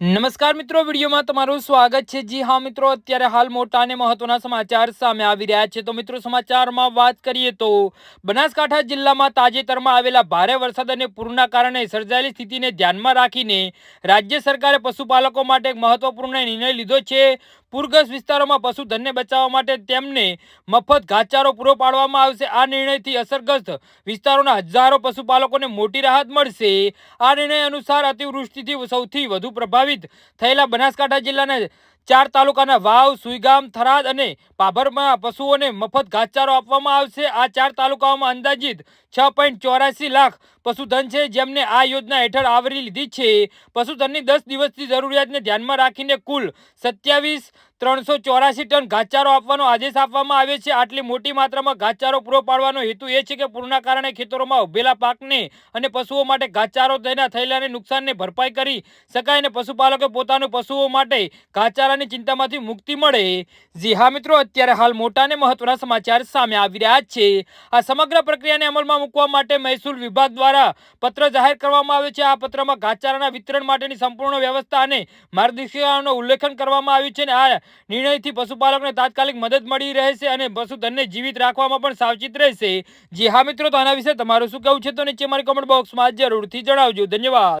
નમસ્કાર મિત્રો, વિડીયોમાં તમારું સ્વાગત છે. જી હા મિત્રો, અત્યારે હાલ મોટા અને મહત્વના સમાચાર સામે આવી રહ્યા છે. તો મિત્રો, સમાચારમાં વાત કરીએ તો બનાસકાંઠા જિલ્લામાં તાજેતરમાં આવેલા ભારે વરસાદ અને પૂરના કારણે સર્જાયેલી સ્થિતિને ધ્યાનમાં રાખીને રાજ્ય સરકારે પશુપાલકો માટે એક મહત્વપૂર્ણ નિર્ણય લીધો છે. પૂરગ્રસ્ત વિસ્તારોમાં પશુધનને બચાવવા માટે તેમને મફત ઘાસચારો પૂરો પાડવામાં આવશે. આ નિર્ણયથી અસરગ્રસ્ત વિસ્તારોના હજારો પશુપાલકોને મોટી રાહત મળશે. આ નિર્ણય અનુસાર અતિવૃષ્ટિથી સૌથી વધુ પ્રભાવિત થયેલા બનાસકાંઠા જિલ્લાના ચાર તાલુકાના વાવ, સુઈગામ, થરાદ અને પાભરમાં પશુઓને મફત ઘાસચારો આપવામાં આવશે. આ ચાર તાલુકાઓમાં અંદાજિત છ પોઈન્ટ ચોરાસી લાખ પશુધન છે જેમને આ યોજના હેઠળ આવરી લીધી છે. પશુધનની દસ દિવસની જરૂરિયાતને ધ્યાનમાં રાખીને કુલ સત્યાવીસ ત્રણસો ચોરાસી ટન ઘાસચારો આપવાનો આદેશ આપવામાં આવ્યો છે. આટલી મોટી માત્રામાં ઘાસચારો પૂરો પાડવાનો હેતુ એ છે કે પૂરના કારણે ખેતરોમાં ઉભેલા પાકને અને પશુઓ માટે ઘાસચારો તેના થયેલાને નુકસાનને ભરપાઈ કરી શકાય અને પશુપાલકો પોતાનું પશુઓ માટે ઘાસચારાની ચિંતામાંથી મુક્તિ મળે. જી હા મિત્રો, અત્યારે હાલ મોટા મહત્વના સમાચાર સામે આવી રહ્યા છે. આ સમગ્ર પ્રક્રિયાને અમલમાં મૂકવા માટે મહેસૂલ વિભાગ દ્વારા પત્ર જાહેર કરવામાં આવ્યો છે. આ પત્રમાં ઘાસચારાના વિતરણ માટેની સંપૂર્ણ વ્યવસ્થા અને માર્ગદર્શિકાનું ઉલ્લેખન કરવામાં આવ્યું છે અને આ નિર્ણયથી પશુપાલકને તાત્કાલિક મદદ મળી રહેશે અને પશુધનને જીવિત રાખવામાં પણ સાવચેત રહેશે. જી હા મિત્રો, તો આના વિશે તમારું શું કહેવું છે? તો નીચે મારી કોમેન્ટ બોક્સમાં જરૂરથી જણાવજો. ધન્યવાદ.